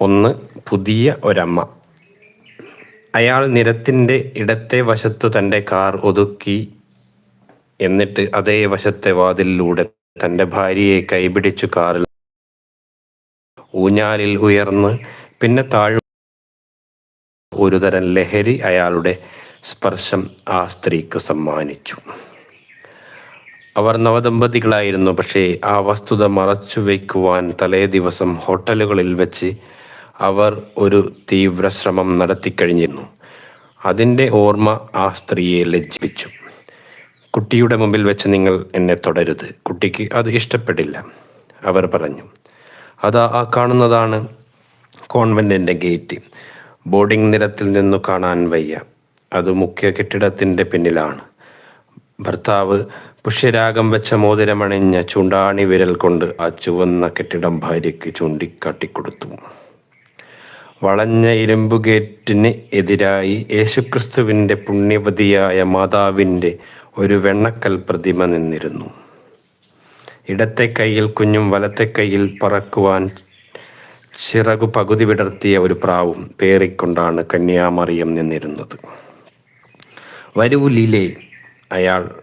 ഒന്ന് പുതിയ ഒരമ്മ. അയാൾ നിരത്തിന്റെ ഇടത്തെ വശത്തു തന്റെ കാർ ഒതുക്കി എന്നിട്ട് അതേ വശത്തെ വാതിലിലൂടെ തന്റെ ഭാര്യയെ കൈപിടിച്ചു കാറിൽ ഊഞ്ഞാലിൽ ഉയർന്ന് പിന്നെ താഴ് ഒരുതരം ലഹരി അയാളുടെ സ്പർശം ആ സ്ത്രീക്ക് സമ്മാനിച്ചു. അവർ നവദമ്പതികളായിരുന്നു പക്ഷേ ആ വസ്തുത മറച്ചു വയ്ക്കുവാൻ തലേ ദിവസം ഹോട്ടലുകളിൽ വെച്ച് അവർ ഒരു തീവ്ര ശ്രമം നടത്തിക്കഴിഞ്ഞിരുന്നു. അതിന്റെ ഓർമ്മ ആ സ്ത്രീയെ ലജ്ജിപ്പിച്ചു. കുട്ടിയുടെ മുമ്പിൽ വെച്ച് നിങ്ങൾ എന്നെ തുടരുത്. കുട്ടിക്ക് അത് ഇഷ്ടപ്പെടില്ല അവർ പറഞ്ഞു. അതാ ആ കാണുന്നതാണ് കോൺവെന്റിന്റെ ഗേറ്റ്. ബോർഡിംഗ് നിരത്തിൽ നിന്നു കാണാൻ വയ്യ. അത് മുഖ്യ കെട്ടിടത്തിന്റെ പിന്നിലാണ്. ഭർത്താവ് പുഷ്യരാഗം വെച്ച മോതിരമണിഞ്ഞ ചൂണ്ടാണി വിരൽ കൊണ്ട് ആ ചുവന്ന കെട്ടിടം ഭാര്യയ്ക്ക് ചൂണ്ടിക്കാട്ടിക്കൊടുത്തു. വളഞ്ഞ ഇരുമ്പുകേറ്റിന് എതിരായി യേശുക്രിസ്തുവിന്റെ പുണ്യവതിയായ മാതാവിന്റെ ഒരു വെണ്ണക്കൽ പ്രതിമ നിന്നിരുന്നു. ഇടത്തെ കയ്യിൽ കുഞ്ഞും വലത്തെ കയ്യിൽ പറക്കുവാൻ ചിറകു പകുതി വിടർത്തിയ ഒരു പ്രാവും പേറിക്കൊണ്ടാണ് കന്യാമറിയം നിന്നിരുന്നത്. വരൂ ലീലേ അയാൾ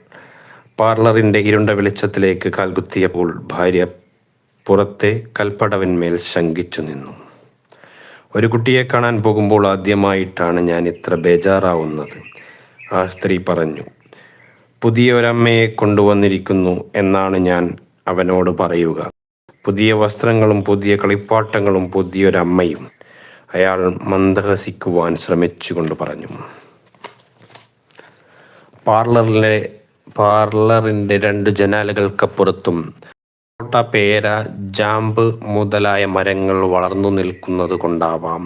പാർലറിന്റെ ഇരുണ്ട വെളിച്ചത്തിലേക്ക് കാൽകുത്തിയപ്പോൾ ഭാര്യ പുറത്തെ കൽപ്പടവിന്മേൽ ശങ്കിച്ചു നിന്നു. ഒരു കുട്ടിയെ കാണാൻ പോകുമ്പോൾ ആദ്യമായിട്ടാണ് ഞാൻ ഇത്ര ബേജാറാവുന്നത്. ആ സ്ത്രീ പറഞ്ഞു പുതിയ ഒരമ്മയെ കൊണ്ടുവന്നിരിക്കുന്നു എന്നാണ് ഞാൻ അവനോട് പറയുക. പുതിയ വസ്ത്രങ്ങളും പുതിയ കളിപ്പാട്ടങ്ങളും പുതിയൊരമ്മയും അയാൾ മന്ദഹസിക്കുവാൻ ശ്രമിച്ചുകൊണ്ട് പറഞ്ഞു. പാർലറിലെ പാർലറിന്റെ രണ്ട് ജനാലകൾക്കപ്പുറത്തും കോട്ട പേര ജാമ്പ് മുതലായ മരങ്ങൾ വളർന്നു നിൽക്കുന്നത് കൊണ്ടാവാം.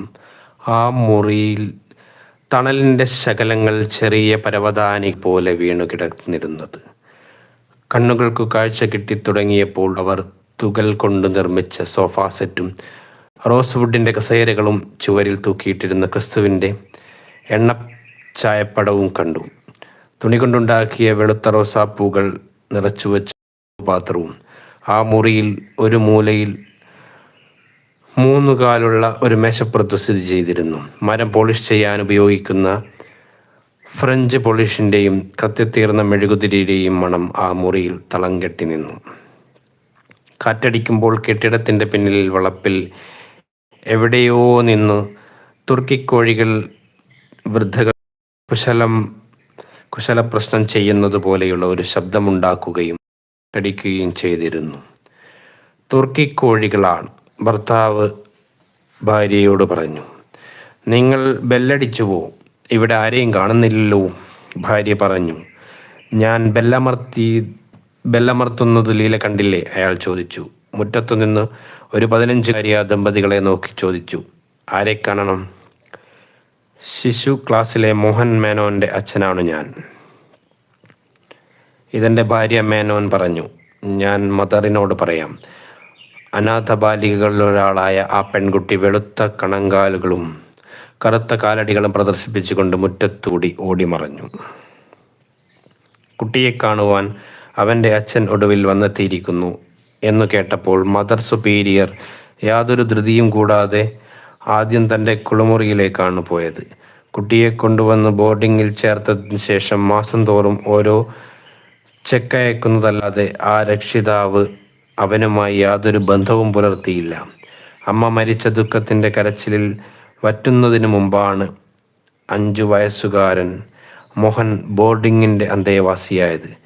ആ മുറിയിൽ തണലിന്റെ ശകലങ്ങൾ ചെറിയ പരവതാനി പോലെ വീണു കിടന്നിരുന്നത്. കണ്ണുകൾക്ക് കാഴ്ച കിട്ടിത്തുടങ്ങിയപ്പോൾ അവർ തുകൽ കൊണ്ട് നിർമ്മിച്ച സോഫ സെറ്റും റോസ് വുഡിന്റെ കസേരകളും ചുവരിൽ തൂക്കിയിട്ടിരുന്ന ക്രിസ്തുവിന്റെ എണ്ണ ചായപ്പടവും കണ്ടു. തുണി കൊണ്ടുണ്ടാക്കിയ വെളുത്ത റോസാപ്പൂകൾ നിറച്ചു വെച്ച പാത്രവും ആ മുറിയിൽ ഒരു മൂലയിൽ മൂന്നു കാലുള്ള ഒരു മേശപ്പുറത്ത് സ്ഥിതി ചെയ്തിരുന്നു. മരം പോളിഷ് ചെയ്യാൻ ഉപയോഗിക്കുന്ന ഫ്രഞ്ച് പോളിഷിന്റെയും കത്തിത്തീർന്ന മെഴുകുതിരിയുടെയും മണം ആ മുറിയിൽ തളം കെട്ടി നിന്നു. കാറ്റടിക്കുമ്പോൾ കെട്ടിടത്തിന്റെ പിന്നിൽ വളപ്പിൽ എവിടെയോ നിന്ന് തുർക്കിക്കോഴികൾ വൃദ്ധകൾ കുശലം കുശല പ്രശ്നം ചെയ്യുന്നത് പോലെയുള്ള ഒരു ശബ്ദമുണ്ടാക്കുകയും കടിക്കുകയും ചെയ്തിരുന്നു. തുർക്കിക്കോഴികളാണ് ഭർത്താവ് ഭാര്യയോട് പറഞ്ഞു നിങ്ങൾ ബെല്ലടിച്ചുവോ? ഇവിടെ ആരെയും കാണുന്നില്ലല്ലോ. ഭാര്യ പറഞ്ഞു ഞാൻ ബെല്ലമർത്തി ബെല്ലമർത്തുന്നത് ലീല കണ്ടില്ലേ? അയാൾ ചോദിച്ചു. മുറ്റത്തു നിന്ന് ഒരു പതിനഞ്ചുകാരിയ ദമ്പതികളെ നോക്കി ചോദിച്ചു ആരെ കാണണം? ശിശു ക്ലാസ്സിലെ മോഹൻ മേനോന്റെ അച്ഛനാണ് ഞാൻ. ഇതെന്റെ ഭാര്യ മേനോൻ പറഞ്ഞു. ഞാൻ മദറിനോട് പറയാം. അനാഥ ബാലികകളിലൊരാളായ ആ പെൺകുട്ടി വെളുത്ത കണങ്കാലുകളും കറുത്ത കാലടികളും പ്രദർശിപ്പിച്ചുകൊണ്ട് മുറ്റത്തൂടി ഓടിമറഞ്ഞു. കുട്ടിയെ കാണുവാൻ അവന്റെ അച്ഛൻ ഒടുവിൽ വന്നെത്തിയിരിക്കുന്നു എന്നു കേട്ടപ്പോൾ മദർ സുപ്പീരിയർ യാതൊരു ധൃതിയും കൂടാതെ ആദ്യം തന്റെ കുളിമുറിയിലേക്കാണ് പോയത്. കുട്ടിയെ കൊണ്ടുവന്ന് ബോർഡിങ്ങിൽ ചേർത്തതിന് ശേഷം മാസം തോറും ഓരോ ചെക്കയക്കുന്നതല്ലാതെ ആ രക്ഷിതാവ് അവനുമായി യാതൊരു ബന്ധവും പുലർത്തിയില്ല. അമ്മ മരിച്ച ദുഃഖത്തിന്റെ കരച്ചിലിൽ വറ്റുന്നതിന് മുമ്പാണ് അഞ്ചു വയസ്സുകാരൻ മോഹൻ ബോർഡിങ്ങിന്റെ അന്തേവാസിയായത്.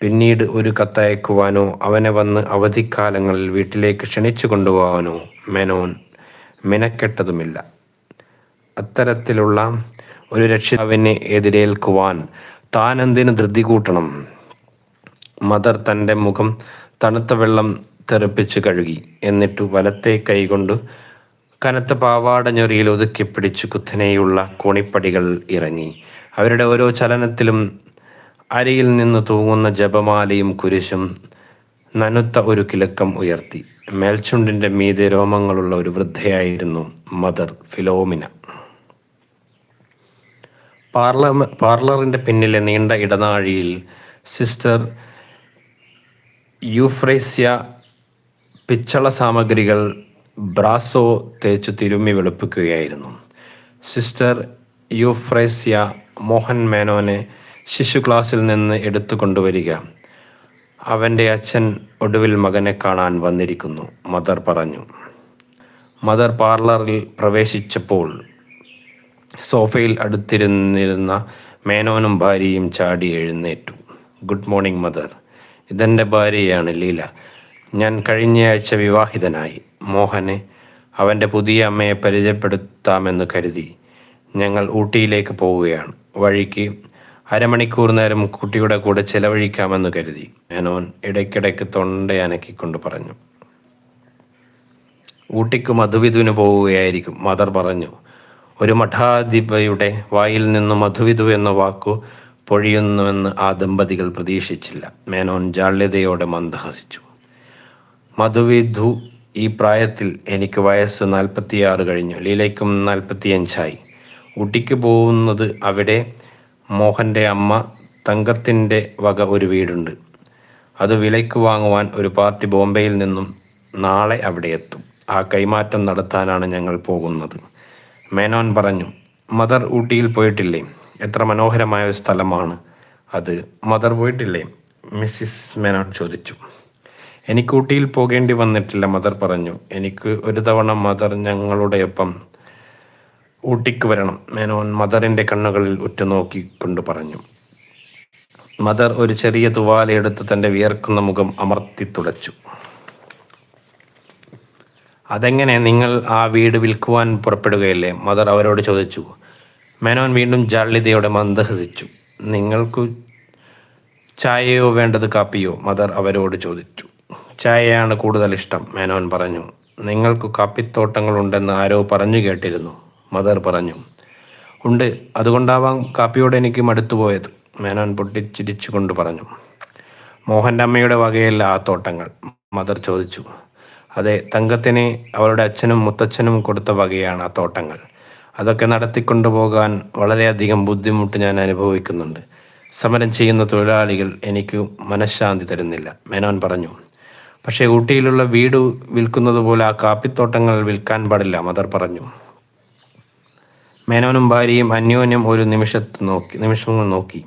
പിന്നീട് ഒരു കത്തയക്കുവാനോ അവനെ വന്ന് അവധിക്കാലങ്ങളിൽ വീട്ടിലേക്ക് ക്ഷണിച്ചു കൊണ്ടുപോകാനോ മെനോൻ മെനക്കെട്ടതുമില്ല. അത്തരത്തിലുള്ള ഒരു രക്ഷിതാവിനെ എതിരേൽക്കുവാൻ താനെന്തിന് ധൃതി കൂട്ടണം മദർ തന്റെ മുഖം തണുത്ത വെള്ളം തെറിപ്പിച്ച് കഴുകി. എന്നിട്ട് വലത്തെ കൈകൊണ്ട് കനത്ത പാവാട ഞൊറിയിൽ ഒതുക്കി പിടിച്ച് കുത്തനെയുള്ള കോണിപ്പടികൾ ഇറങ്ങി. അവരുടെ ഓരോ ചലനത്തിലും അരയിൽ നിന്ന് തൂങ്ങുന്ന ജപമാലയും കുരിശും നനുത്ത ഒരു കിലക്കം ഉയർത്തി. മേൽച്ചുണ്ടിന്റെ മീതെ രോമങ്ങളുള്ള ഒരു വൃദ്ധയായിരുന്നു മദർ ഫിലോമിന. പാർലർ പാർലറിന്റെ പിന്നിലെ നീണ്ട ഇടനാഴിയിൽ സിസ്റ്റർ യൂഫ്രേസ്യ പിച്ചള സാമഗ്രികൾ ബ്രാസോ തേച്ചു തിരുമ്മി വെളുപ്പിക്കുകയായിരുന്നു. സിസ്റ്റർ യുഫ്രേസ്യ മോഹൻ മേനോനെ ശിശു ക്ലാസ്സിൽ നിന്ന് എടുത്തു കൊണ്ടുവരിക. അവന്റെ അച്ഛൻ ഒടുവിൽ മകനെ കാണാൻ വന്നിരിക്കുന്നു മദർ പറഞ്ഞു. മദർ പാർലറിൽ പ്രവേശിച്ചപ്പോൾ സോഫയിൽ അടുത്തിരുന്നിരുന്ന മേനോനും ഭാര്യയും ചാടി എഴുന്നേറ്റു. Good morning mother. ഇതെന്റെ ഭാര്യയാണ് ലീല. ഞാൻ കഴിഞ്ഞയാഴ്ച വിവാഹിതനായി. മോഹനെ അവന്റെ പുതിയ അമ്മയെ പരിചയപ്പെടുത്താമെന്ന് കരുതി ഞങ്ങൾ ഊട്ടിയിലേക്ക് പോവുകയാണ്. വഴിക്ക് അരമണിക്കൂർ നേരം കുട്ടിയുടെ കൂടെ ചെലവഴിക്കാമെന്ന് കരുതി. മേനോൻ ഇടയ്ക്കിടയ്ക്ക് തൊണ്ടയനക്കിക്കൊണ്ട് പറഞ്ഞു. ഊട്ടിക്ക് മധുവിധുവിന് പോവുകയായിരിക്കും മദർ പറഞ്ഞു. ഒരു മഠാധിപയുടെ വായിൽ നിന്നും മധുവിധു എന്ന വാക്കു പൊഴിയുന്നുവെന്ന് ആ ദമ്പതികൾ പ്രതീക്ഷിച്ചില്ല. മേനോൻ ജാള്യതയോടെ മന്ദഹസിച്ചു. മധുവിധു ഈ പ്രായത്തിൽ എനിക്ക് വയസ്സ് നാൽപ്പത്തിയാറ് കഴിഞ്ഞു. ലീലയ്ക്കും നാൽപ്പത്തിയഞ്ചായി. ഊട്ടിക്ക് പോകുന്നത് അവിടെ മോഹന്റെ അമ്മ തങ്കത്തിന്റെ വക ഒരു വീടുണ്ട്. അത് വിലയ്ക്ക് വാങ്ങുവാൻ ഒരു പാർട്ടി ബോംബെയിൽ നിന്നും നാളെ അവിടെ എത്തും. ആ കൈമാറ്റം നടത്താനാണ് ഞങ്ങൾ പോകുന്നത്. മേനോൻ പറഞ്ഞു മദർ ഊട്ടിയിൽ പോയിട്ടില്ലേ? എത്ര മനോഹരമായ ഒരു സ്ഥലമാണ് അത്. മദർ പോയിട്ടില്ലേ മിസ്സിസ് മേനോൻ ചോദിച്ചു. എനിക്ക് ഊട്ടിയിൽ പോകേണ്ടി വന്നിട്ടില്ല മദർ പറഞ്ഞു. എനിക്ക് ഒരു തവണ മദർ ഞങ്ങളുടെ ഒപ്പം ഊട്ടിക്ക് വരണം മേനോൻ മദറിന്റെ കണ്ണുകളിൽ ഉറ്റുനോക്കിക്കൊണ്ട് പറഞ്ഞു. മദർ ഒരു ചെറിയ തുവാലയെടുത്ത് തന്റെ വിയർക്കുന്ന മുഖം അമർത്തി തുടച്ചു. അതെങ്ങനെ നിങ്ങൾ ആ വീട് വിൽക്കുവാൻ പുറപ്പെടുകയല്ലേ? മദർ അവരോട് ചോദിച്ചു. മേനോൻ വീണ്ടും ജാള്യതയോടെ മന്ദഹസിച്ചു. നിങ്ങൾക്കു ചായയോ വേണ്ടത് കാപ്പിയോ? മദർ അവരോട് ചോദിച്ചു. ചായയാണ് കൂടുതൽ ഇഷ്ടം മേനോൻ പറഞ്ഞു. നിങ്ങൾക്ക് കാപ്പിത്തോട്ടങ്ങളുണ്ടെന്ന് ആരോ പറഞ്ഞു കേട്ടിരുന്നു മദർ പറഞ്ഞു. ഉണ്ട് അതുകൊണ്ടാവാം കാപ്പിയോട് എനിക്ക് മടുത്തുപോയത് മേനോൻ പൊട്ടിച്ചിരിച്ചുകൊണ്ട് പറഞ്ഞു. മോഹന്റെ അമ്മയുടെ വകയല്ല ആ തോട്ടങ്ങൾ മദർ ചോദിച്ചു. അതെ തങ്കത്തിന് അവളുടെ അച്ഛനും മുത്തച്ഛനും കൊടുത്ത വകയാണ് ആ തോട്ടങ്ങൾ. അതൊക്കെ നടത്തിക്കൊണ്ടു പോകാൻ വളരെയധികം ബുദ്ധിമുട്ട് ഞാൻ അനുഭവിക്കുന്നുണ്ട്. സമരം ചെയ്യുന്ന തൊഴിലാളികൾ എനിക്ക് മനഃശാന്തി തരുന്നില്ല മേനോൻ പറഞ്ഞു. പക്ഷേ ഊട്ടിയിലുള്ള വീട് വിൽക്കുന്നത് പോലെ ആ കാപ്പിത്തോട്ടങ്ങൾ വിൽക്കാൻ പാടില്ല മദർ പറഞ്ഞു. മേനോനും ഭാര്യയും അന്യോന്യം ഒരു നിമിഷത്ത് നോക്കി നിമിഷങ്ങൾ നോക്കി.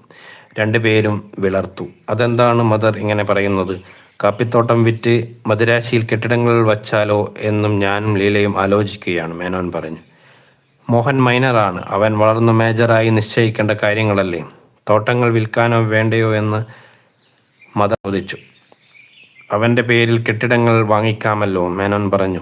രണ്ടുപേരും വിളർത്തു. അതെന്താണ് മദർ ഇങ്ങനെ പറയുന്നത്? കാപ്പിത്തോട്ടം വിറ്റ് മദിരാശിയിൽ കെട്ടിടങ്ങൾ വച്ചാലോ? എന്നും ഞാനും ലീലയും ആലോചിക്കുകയാണ് മേനോൻ പറഞ്ഞു. മോഹൻ മൈനറാണ്. അവൻ വളർന്നു മേജറായി നിശ്ചയിക്കേണ്ട കാര്യങ്ങളല്ലേ? തോട്ടങ്ങൾ വിൽക്കാനോ വേണ്ടയോ എന്ന് മത ചോദിച്ചു. അവന്റെ പേരിൽ കെട്ടിടങ്ങൾ വാങ്ങിക്കാമല്ലോ മേനോൻ പറഞ്ഞു.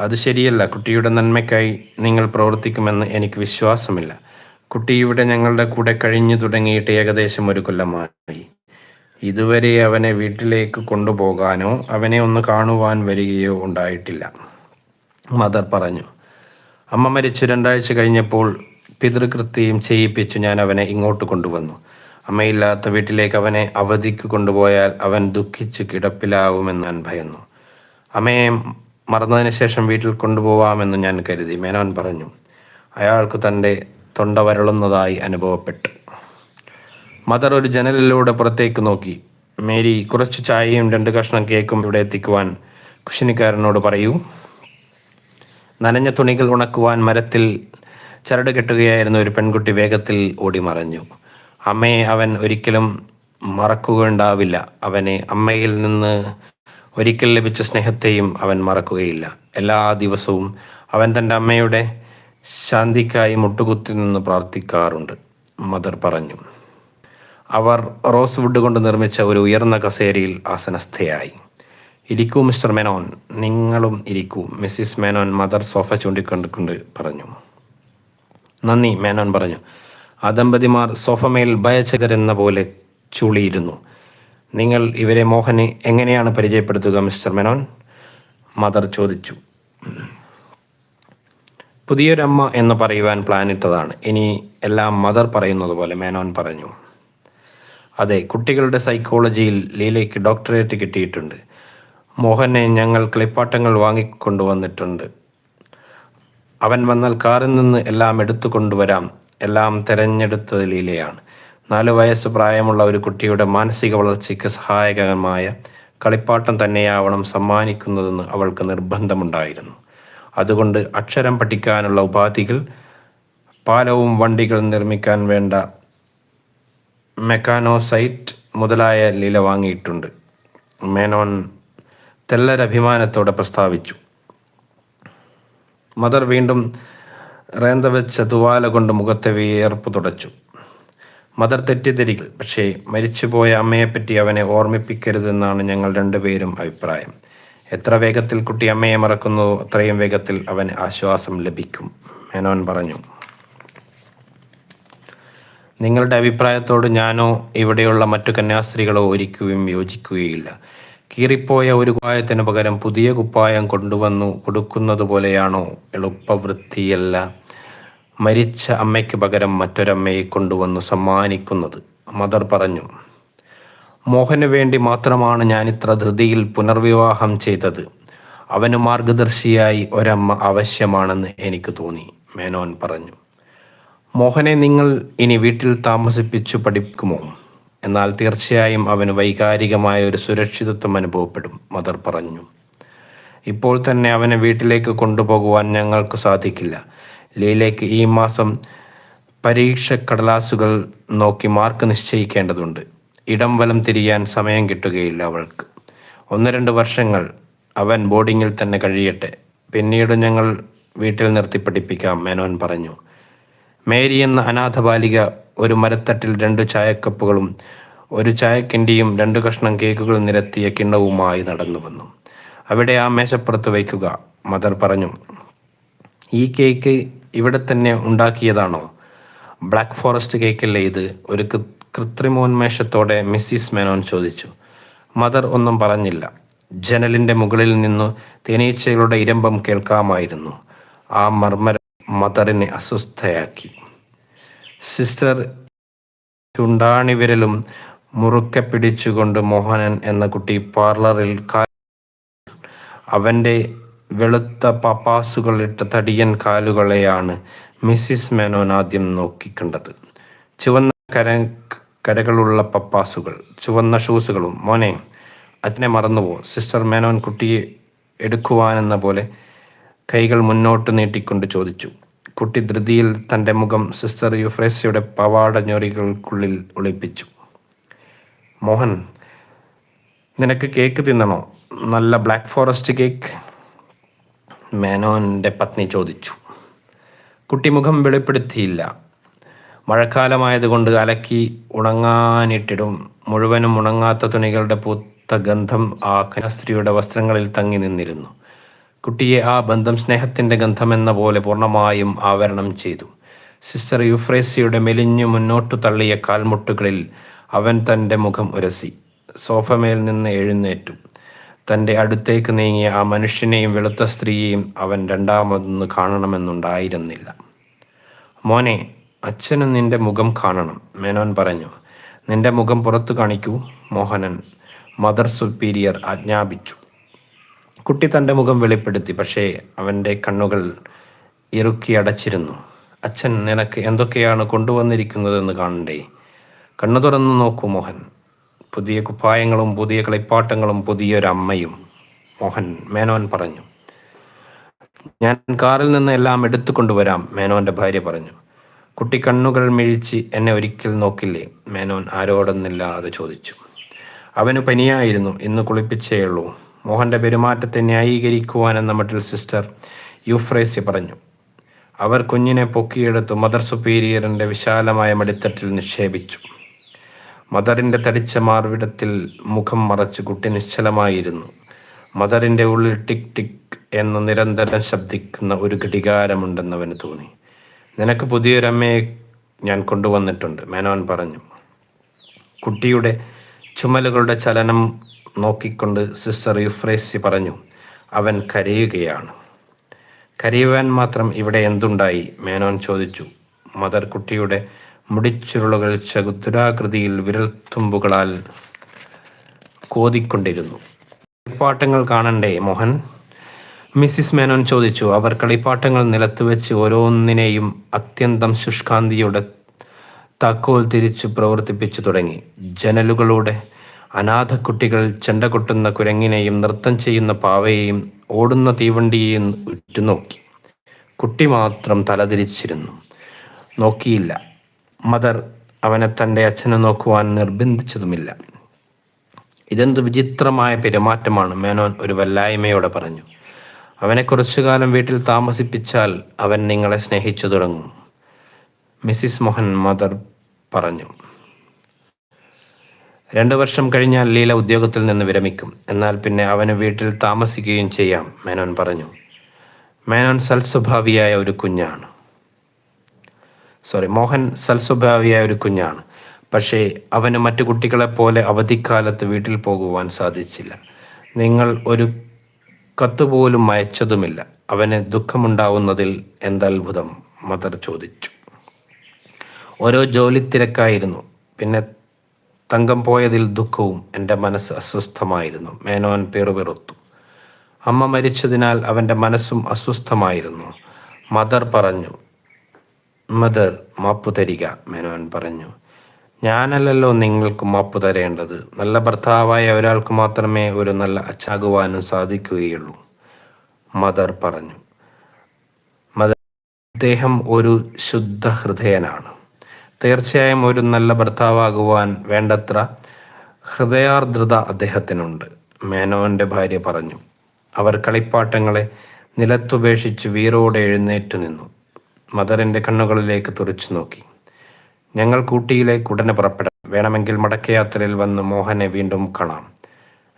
അത് ശരിയല്ല. കുട്ടിയുടെ നന്മയ്ക്കായി നിങ്ങൾ പ്രവർത്തിക്കുമെന്ന് എനിക്ക് വിശ്വാസമില്ല. കുട്ടി ഇവിടെ ഞങ്ങളുടെ കൂടെ കഴിഞ്ഞു തുടങ്ങിയിട്ട് ഏകദേശം ഒരു കൊല്ലമായി. ഇതുവരെ അവനെ വീട്ടിലേക്ക് കൊണ്ടുപോകാനോ അവനെ ഒന്ന് കാണുവാൻ വരികയോ ഉണ്ടായിട്ടില്ല. മദർ പറഞ്ഞു അമ്മ മരിച്ചു രണ്ടാഴ്ച കഴിഞ്ഞപ്പോൾ പിതൃകൃത്യം ചെയ്യിപ്പിച്ചു ഞാൻ അവനെ ഇങ്ങോട്ട് കൊണ്ടുവന്നു. അമ്മയില്ലാത്ത വീട്ടിലേക്ക് അവനെ അവധിക്ക് കൊണ്ടുപോയാൽ അവൻ ദുഃഖിച്ച് കിടപ്പിലാവുമെന്ന് ഞാൻ ഭയന്നു. അമ്മയെ മറന്നതിന് ശേഷം വീട്ടിൽ കൊണ്ടുപോവാമെന്ന് ഞാൻ കരുതി മേനോൻ പറഞ്ഞു. അയാൾക്ക് തന്റെ തൊണ്ട വരളുന്നതായി അനുഭവപ്പെട്ടു. മദർ ഒരു ജനലിലൂടെ പുറത്തേക്ക് നോക്കി. മേരി കുറച്ച് ചായയും രണ്ട് കഷ്ണം കേക്കും ഇവിടെ എത്തിക്കുവാൻ കുശിനിക്കാരനോട് പറയൂ നനഞ്ഞ തുണികൾ ഉണക്കുവാൻ മരത്തിൽ ചരട് കെട്ടുകയായിരുന്ന ഒരു പെൺകുട്ടി വേഗത്തിൽ ഓടി മറഞ്ഞു അമ്മയെ അവൻ ഒരിക്കലും മറക്കുകയുണ്ടാവില്ല. അവനെ അമ്മയിൽ നിന്ന് ഒരിക്കൽ ലഭിച്ച സ്നേഹത്തെയും അവൻ മറക്കുകയില്ല. എല്ലാ ദിവസവും അവൻ തന്റെ അമ്മയുടെ ശാന്തിക്കായി മുട്ടുകുത്തി നിന്ന് പ്രാർത്ഥിക്കാറുണ്ട്. മദർ പറഞ്ഞു. അവർ റോസ് വുഡ് കൊണ്ട് നിർമ്മിച്ച ഒരു ഉയർന്ന കസേരയിൽ ആസനസ്ഥയായി. ഇരിക്കൂ മിസ്റ്റർ മേനോൻ. നിങ്ങളും ഇരിക്കൂ. മിസ്സിസ് മേനോൻ മദർ സോഫ ചൂണ്ടിക്കൊണ്ടുകൊണ്ട് പറഞ്ഞു. നന്ദി മേനോൻ പറഞ്ഞു. ആ ദമ്പതിമാർ സോഫമേൽ ഭയചകരെന്ന പോലെ ചുളിയിരുന്നു. നിങ്ങൾ ഇവരെ മോഹന് എങ്ങനെയാണ് പരിചയപ്പെടുത്തുക മിസ്റ്റർ മേനോൻ? മദർ ചോദിച്ചു. പുതിയൊരമ്മ എന്ന് പറയുവാൻ പ്ലാനിട്ടതാണ് ഇനി എല്ലാം മദർ പറയുന്നത് പോലെ മേനോൻ പറഞ്ഞു. അതെ കുട്ടികളുടെ സൈക്കോളജിയിൽ ലീലയ്ക്ക് ഡോക്ടറേറ്റ് കിട്ടിയിട്ടുണ്ട്. മോഹനെ ഞങ്ങൾ കളിപ്പാട്ടങ്ങൾ വാങ്ങിക്കൊണ്ടുവന്നിട്ടുണ്ട്. അവൻ വന്നാൽ കാറിൽ നിന്ന് എല്ലാം എടുത്തു കൊണ്ടുവരാം. എല്ലാം തെരഞ്ഞെടുത്ത ലീലയാണ് നാല് വയസ്സ് പ്രായമുള്ള ഒരു കുട്ടിയുടെ മാനസിക വളർച്ചയ്ക്ക് സഹായകമായ കളിപ്പാട്ടം തന്നെയാവണം സമ്മാനിക്കുന്നതെന്ന് അവൾക്ക് നിർബന്ധമുണ്ടായിരുന്നു. അതുകൊണ്ട് അക്ഷരം പഠിക്കാനുള്ള ഉപാധികൾ പാലവും വണ്ടികൾ നിർമ്മിക്കാൻ വേണ്ട മെക്കാനോസൈറ്റ് മുതലായ ലീല വാങ്ങിയിട്ടുണ്ട്. മേനോൻ തെല്ലരഭിമാനത്തോടെ പ്രസ്താവിച്ചു. മദർ വീണ്ടും റേന്ത വെച്ച തുവാല കൊണ്ട് മുഖത്തെ വിയർപ്പ് തുടച്ചു. മദർ തെറ്റിദ്ധരിക്കും പക്ഷേ മരിച്ചുപോയ അമ്മയെപ്പറ്റി അവനെ ഓർമ്മിപ്പിക്കരുതെന്നാണ് ഞങ്ങൾ രണ്ടുപേരും അഭിപ്രായം. എത്ര വേഗത്തിൽ കുട്ടി അമ്മയെ മറക്കുന്നുവോ അത്രയും വേഗത്തിൽ അവന് ആശ്വാസം ലഭിക്കും മേനോൻ പറഞ്ഞു. നിങ്ങളുടെ അഭിപ്രായത്തോട് ഞാനോ ഇവിടെയുള്ള മറ്റു കന്യാസ്ത്രീകളോ ഒരിക്കുകയും യോജിക്കുകയില്ല. കീറിപ്പോയ ഒരു കുപ്പായത്തിന് പകരം പുതിയ കുപ്പായം കൊണ്ടുവന്നു കൊടുക്കുന്നത് പോലെയാണോ? എളുപ്പവൃത്തിയല്ല. മരിച്ച അമ്മയ്ക്ക് പകരം മറ്റൊരമ്മയെ കൊണ്ടുവന്നു സമ്മാനിക്കുന്നത്. മദർ പറഞ്ഞു മോഹന് വേണ്ടി മാത്രമാണ് ഞാൻ ഇത്ര ധൃതിയിൽ പുനർവിവാഹം ചെയ്തത്. അവന് മാർഗദർശിയായി ഒരമ്മ ആവശ്യമാണെന്ന് എനിക്ക് തോന്നി മേനോൻ പറഞ്ഞു. മോഹനെ നിങ്ങൾ ഇനി വീട്ടിൽ താമസിപ്പിച്ചു പഠിക്കുമോ? എന്നാൽ തീർച്ചയായും അവന് വൈകാരികമായ ഒരു സുരക്ഷിതത്വം അനുഭവപ്പെടും മദർ പറഞ്ഞു. ഇപ്പോൾ തന്നെ അവനെ വീട്ടിലേക്ക് കൊണ്ടുപോകുവാൻ ഞങ്ങൾക്ക് സാധിക്കില്ല. ലീലയ്ക്ക് ഈ മാസം പരീക്ഷ കടലാസുകൾ നോക്കി മാർക്ക് നിശ്ചയിക്കേണ്ടതുണ്ട്. ഇടം വലം തിരിയാൻ സമയം കിട്ടുകയില്ല അവൾക്ക്. ഒന്ന് രണ്ട് വർഷങ്ങൾ അവൻ ബോർഡിങ്ങിൽ തന്നെ കഴിയട്ടെ. പിന്നീട് ഞങ്ങൾ വീട്ടിൽ നിർത്തി പഠിപ്പിക്കാം മേനോൻ പറഞ്ഞു. മേരി എന്ന അനാഥ ബാലിക ഒരു മരത്തട്ടിൽ രണ്ട് ചായക്കപ്പുകളും ഒരു ചായക്കിണ്ടിയും രണ്ട് കഷ്ണം കേക്കുകൾ നിരത്തിയ കിണ്ണവുമായി നടന്നു വന്നു. അവിടെ ആ മേശപ്പുറത്ത് വയ്ക്കുക മദർ പറഞ്ഞു. ഈ കേക്ക് ഇവിടെ തന്നെ ഉണ്ടാക്കിയതാണോ? ബ്ലാക്ക് ഫോറസ്റ്റ് കേക്കല്ലേ ഇത്? ഒരു കൃത്രിമോന്മേഷത്തോടെ മിസ്സിസ് മേനോൻ ചോദിച്ചു. മദർ ഒന്നും പറഞ്ഞില്ല. ജനലിന്റെ മുകളിൽ നിന്നു തേനീച്ചകളുടെ ഇരമ്പം കേൾക്കാമായിരുന്നു. ആ മർമ്മരം മദറിനെ അസ്വസ്ഥയാക്കി. സിസ്റ്റർ ചുണ്ടാണി വിരലും മുറുക്കെ പിടിച്ചുകൊണ്ട് മോഹനൻ എന്ന കുട്ടി പാർലറിൽ അവന്റെ വെളുത്ത പപ്പാസുകളിട്ട തടിയൻ കാലുകളെയാണ് മിസ്സിസ് മേനോൻ ആദ്യം നോക്കിക്കണ്ടത്. ചുവന്ന കര കരകളുള്ള പപ്പാസുകൾ ചുവന്ന ഷൂസുകളും. മോനെ അച്ഛനെ മറന്നുപോ. സിസ്റ്റർ മേനോൻ കുട്ടിയെ എടുക്കുവാനെന്ന പോലെ കൈകൾ മുന്നോട്ട് നീട്ടിക്കൊണ്ട് ചോദിച്ചു. കുട്ടി ധൃതിയിൽ തന്റെ മുഖം സിസ്റ്റർ യുഫ്രേസയുടെ പവാട ഞൊറികൾക്കുള്ളിൽ ഒളിപ്പിച്ചു. മോഹൻ നിനക്ക് കേക്ക് തിന്നണോ? നല്ല ബ്ലാക്ക് ഫോറസ്റ്റ് കേക്ക്? മേനോന്റെ പത്നി ചോദിച്ചു. കുട്ടി മുഖം വെളിപ്പെടുത്തിയില്ല. മഴക്കാലമായതുകൊണ്ട് അലക്കി ഉണങ്ങാനിട്ടിടും. മുഴുവനും ഉണങ്ങാത്ത തുണികളുടെ പൂത്ത ഗന്ധം ആ കന്യാസ്ത്രീയുടെ വസ്ത്രങ്ങളിൽ തങ്ങി നിന്നിരുന്നു. കുട്ടിയെ ആ ബന്ധം സ്നേഹത്തിന്റെ ഗന്ധമെന്ന പോലെ പൂർണമായും ആവരണം ചെയ്തു. സിസ്റ്റർ യുഫ്രേസിയുടെ മെലിഞ്ഞു മുന്നോട്ടു തള്ളിയ കാൽമുട്ടുകളിൽ അവൻ തന്റെ മുഖം ഉരസി. സോഫമേൽ നിന്ന് എഴുന്നേറ്റു. തന്റെ അടുത്തേക്ക് നീങ്ങിയ ആ മനുഷ്യനെയും വെളുത്ത സ്ത്രീയെയും അവൻ രണ്ടാമതൊന്ന് കാണണമെന്നുണ്ടായിരുന്നില്ല. മോനെ അച്ഛന് നിന്റെ മുഖം കാണണം മേനോൻ പറഞ്ഞു. നിന്റെ മുഖം പുറത്തു കാണിക്കൂ മോഹനൻ മദർ സുപ്പീരിയർ ആജ്ഞാപിച്ചു. കുട്ടി തന്റെ മുഖം വെളിപ്പെടുത്തി പക്ഷേ അവന്റെ കണ്ണുകൾ ഇറുക്കി അടച്ചിരുന്നു. അച്ഛൻ നിനക്ക് എന്തൊക്കെയാണ് കൊണ്ടുവന്നിരിക്കുന്നതെന്ന് കാണണ്ടേ? കണ്ണു തുറന്നു നോക്കൂ മോഹൻ. പുതിയ കുപ്പായങ്ങളും പുതിയ കളിപ്പാട്ടങ്ങളും പുതിയൊരമ്മയും മോഹൻ മേനോൻ പറഞ്ഞു. ഞാൻ കാറിൽ നിന്ന് എല്ലാം എടുത്തു കൊണ്ടുവരാം മേനോന്റെ ഭാര്യ പറഞ്ഞു. കുട്ടി കണ്ണുകൾ മിഴിച്ച് എന്നെ ഒരിക്കൽ നോക്കില്ലേ? മേനോൻ ആരോടൊന്നില്ലാതെ ചോദിച്ചു. അവന് പനിയായിരുന്നു ഇന്ന് കുളിപ്പിച്ചേയുള്ളൂ മോഹന്റെ പെരുമാറ്റത്തെ ന്യായീകരിക്കുവാനെന്ന മിഡിൽ സിസ്റ്റർ യുഫ്രേസി പറഞ്ഞു. അവർ കുഞ്ഞിനെ പൊക്കിയെടുത്തു മദർ സുപ്പീരിയറിന്റെ വിശാലമായ മടിത്തട്ടിൽ നിക്ഷേപിച്ചു. മദറിന്റെ തടിച്ച മാർവിടത്തിൽ മുഖം മറച്ച് കുട്ടി നിശ്ചലമായിരുന്നു. മദറിന്റെ ഉള്ളിൽ ടിക് ടിക് എന്ന് നിരന്തരം ശബ്ദിക്കുന്ന ഒരു ഘടികാരമുണ്ടെന്നവന് തോന്നി. നിനക്ക് പുതിയൊരമ്മയെ ഞാൻ കൊണ്ടുവന്നിട്ടുണ്ട് മേനോൻ പറഞ്ഞു. കുട്ടിയുടെ ചുമലുകളുടെ ചലനം നോക്കിക്കൊണ്ട് സിസ്റ്റർ യുഫ്രേസി പറഞ്ഞു അവൻ കരയുകയാണ്. കരയുവാൻ മാത്രം ഇവിടെ എന്തുണ്ടായി? മേനോൻ ചോദിച്ചു. മദർ കുട്ടിയുടെ മുടിച്ചുരുളുകൾ ചതുരാകൃതിയിൽ വിരൽത്തുമ്പുകളാൽ കോതിക്കൊണ്ടിരുന്നു. കളിപ്പാട്ടങ്ങൾ കാണണ്ടേ മോഹൻ? മിസ്സിസ് മേനോൻ ചോദിച്ചു. അവർ കളിപ്പാട്ടങ്ങൾ നിലത്ത് വെച്ച് ഓരോന്നിനെയും അത്യന്തം ശുഷ്കാന്തിയുടെ താക്കോൽ തിരിച്ചു പ്രവർത്തിപ്പിച്ചു തുടങ്ങി. ജനലുകളുടെ അനാഥക്കുട്ടികൾ ചെണ്ട കൊട്ടുന്ന കുരങ്ങിനെയും നൃത്തം ചെയ്യുന്ന പാവയെയും ഓടുന്ന തീവണ്ടിയെയും ഉറ്റുനോക്കി. കുട്ടി മാത്രം തലതിരിച്ചിരുന്നു. നോക്കിയില്ല. മദർ അവനെ തന്റെ അച്ഛനെ നോക്കുവാൻ നിർബന്ധിച്ചതുമില്ല. ഇതെന്ത് വിചിത്രമായ പെരുമാറ്റമാണ് മേനോൻ ഒരു വല്ലായ്മയോടെ പറഞ്ഞു. അവനെ കുറച്ചു കാലം വീട്ടിൽ താമസിപ്പിച്ചാൽ അവൻ നിങ്ങളെ സ്നേഹിച്ചു തുടങ്ങും. മിസ്സിസ് മോഹൻ മദർ പറഞ്ഞു. രണ്ടു വർഷം കഴിഞ്ഞാൽ ലീല ഉദ്യോഗത്തിൽ നിന്ന് വിരമിക്കും. എന്നാൽ പിന്നെ അവന് വീട്ടിൽ താമസിക്കുകയും ചെയ്യാം മേനോൻ പറഞ്ഞു. മേനോൻ സൽസ്വഭാവിയായ ഒരു കുഞ്ഞാണ്. സോറി മോഹൻ സൽസ്വഭാവിയായ ഒരു കുഞ്ഞാണ്. പക്ഷേ അവന് മറ്റു കുട്ടികളെപ്പോലെ അവധിക്കാലത്ത് വീട്ടിൽ പോകുവാൻ സാധിച്ചില്ല. നിങ്ങൾ ഒരു കത്തുപോലും അയച്ചതുമില്ല. അവന് ദുഃഖമുണ്ടാവുന്നതിൽ എന്തത്ഭുതം മദർ ചോദിച്ചു. ഓരോ ജോലി തിരക്കായിരുന്നു പിന്നെ തങ്കം പോയതിൽ ദുഃഖവും എന്റെ മനസ്സ് അസ്വസ്ഥമായിരുന്നു. മേനോൻ പിറുപിറുത്തു. അമ്മ മരിച്ചതിനാൽ അവന്റെ മനസ്സും അസ്വസ്ഥമായിരുന്നു. മദർ പറഞ്ഞു മദർ മാപ്പു തരിക മേനോൻ പറഞ്ഞു. ഞാനല്ലല്ലോ നിങ്ങൾക്ക് മാപ്പു തരേണ്ടത്. നല്ല ഭർത്താവായ ഒരാൾക്ക് മാത്രമേ ഒരു നല്ല അച്ചാകുവാനും സാധിക്കുകയുള്ളൂ. മദർ പറഞ്ഞു. മദർ അദ്ദേഹം ഒരു ശുദ്ധ ഹൃദയനാണ് തീർച്ചയായും ഒരു നല്ല ഭർത്താവാകുവാൻ വേണ്ടത്ര ഹൃദയാർദ്രത അദ്ദേഹത്തിനുണ്ട്. മേനോന്റെ ഭാര്യ പറഞ്ഞു. അവർ കളിപ്പാട്ടങ്ങളെ നിലത്തുപേക്ഷിച്ച് വീറോടെ എഴുന്നേറ്റു നിന്നു. മദറിന്റെ കണ്ണുകളിലേക്ക് തുറച്ചു നോക്കി. ഞങ്ങൾ കൂട്ടിയിലേക്ക് ഉടനെ പുറപ്പെടാം വേണമെങ്കിൽ മടക്കയാത്രയിൽ വന്ന് മോഹനെ വീണ്ടും കാണാം.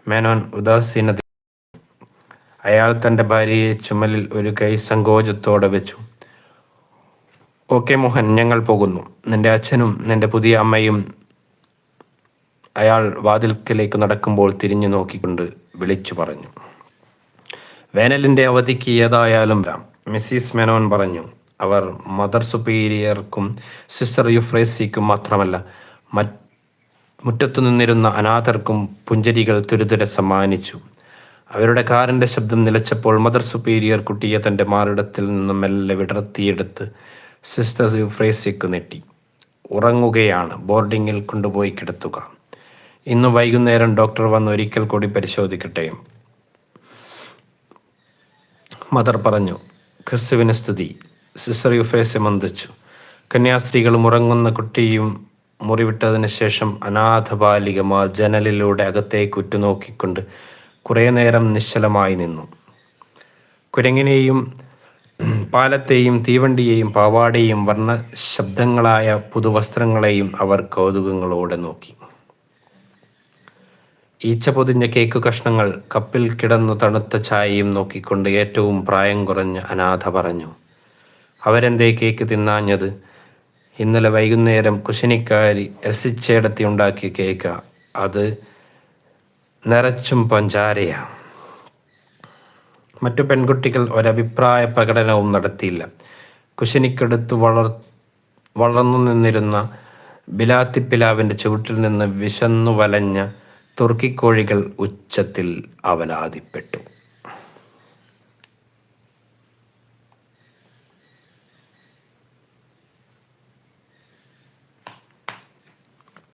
മേനോൻ ഉദാസീനത അയാൾ തന്റെ ഭാര്യയെ ചുമലിൽ ഒരു കൈ സങ്കോചത്തോടെ വെച്ചു. ഓക്കെ മോഹൻ ഞങ്ങൾ പോകുന്നു. നിന്റെ അച്ഛനും നിന്റെ പുതിയ അമ്മയും അയാൾ വാതിൽക്കലേക്ക് നടക്കുമ്പോൾ തിരിഞ്ഞു നോക്കിക്കൊണ്ട് വിളിച്ചു പറഞ്ഞു. വേനലിന്റെ അവധിക്ക് ഏതായാലും വരാം. മിസ്സിസ് മെനോൻ പറഞ്ഞു. അവർ മദർ സുപ്പീരിയർക്കും സിസ്റ്റർ യുഫ്രേസിക്കും മാത്രമല്ല മറ്റ് മുറ്റത്തു നിന്നിരുന്ന അനാഥർക്കും പുഞ്ചരികൾ തുരുതുര സമ്മാനിച്ചു അവരുടെ കാറിന്റെ ശബ്ദം നിലച്ചപ്പോൾ മദർ സുപ്പീരിയർ കുട്ടിയെ തന്റെ മാറിടത്തിൽ നിന്നും മെല്ലെ വിടർത്തിയെടുത്ത് സിസ്റ്റർ യുഫ്രേസിക്ക് നെട്ടി. ഉറങ്ങുകയാണ്. ബോർഡിങ്ങിൽ കൊണ്ടുപോയി കിടത്തുക. ഇന്ന് വൈകുന്നേരം ഡോക്ടർ വന്ന് ഒരിക്കൽ കൂടി പരിശോധിക്കട്ടെ. മദർ പറഞ്ഞു ക്രിസ്തുവിന് സ്തുതി. സിസ്റ്റർ യുഫേസ് മന്ദിച്ചു. കന്യാസ്ത്രീകളും ഉറങ്ങുന്ന കുട്ടിയും മുറിവിട്ടതിന് ശേഷം അനാഥ ബാലികമാർ ജനലിലൂടെ അകത്തേക്ക് ഉറ്റുനോക്കിക്കൊണ്ട് കുറേ നേരം നിശ്ചലമായി നിന്നു. കുരങ്ങിനെയും പാലത്തെയും തീവണ്ടിയെയും പാവാടയും വർണ ശബ്ദങ്ങളായ പുതുവസ്ത്രങ്ങളെയും അവർ കൗതുകങ്ങളോടെ നോക്കി. ഈച്ച പൊതിഞ്ഞ കേക്ക് കഷ്ണങ്ങൾ കപ്പിൽ കിടന്നു തണുത്ത ചായയും നോക്കിക്കൊണ്ട് ഏറ്റവും പ്രായം കുറഞ്ഞ അനാഥ പറഞ്ഞു അവരെന്തേ കേക്ക് തിന്നാഞ്ഞത്? ഇന്നലെ വൈകുന്നേരം കുശിനിക്കാരി എൽസിച്ചേടത്തി ഉണ്ടാക്കിയ കേക്ക്. അത് നിറച്ചും പഞ്ചാരയാ. മറ്റു പെൺകുട്ടികൾ ഒരഭിപ്രായ പ്രകടനവും നടത്തിയില്ല. കുശിനിക്കടുത്ത് വളർ വളർന്നു നിന്നിരുന്ന ബിലാത്തിപ്പിലാവിന്റെ ചുവട്ടിൽ നിന്ന് വിശന്നു വലഞ്ഞ തുർക്കിക്കോഴികൾ ഉച്ചത്തിൽ അവലാതിപ്പെട്ടു.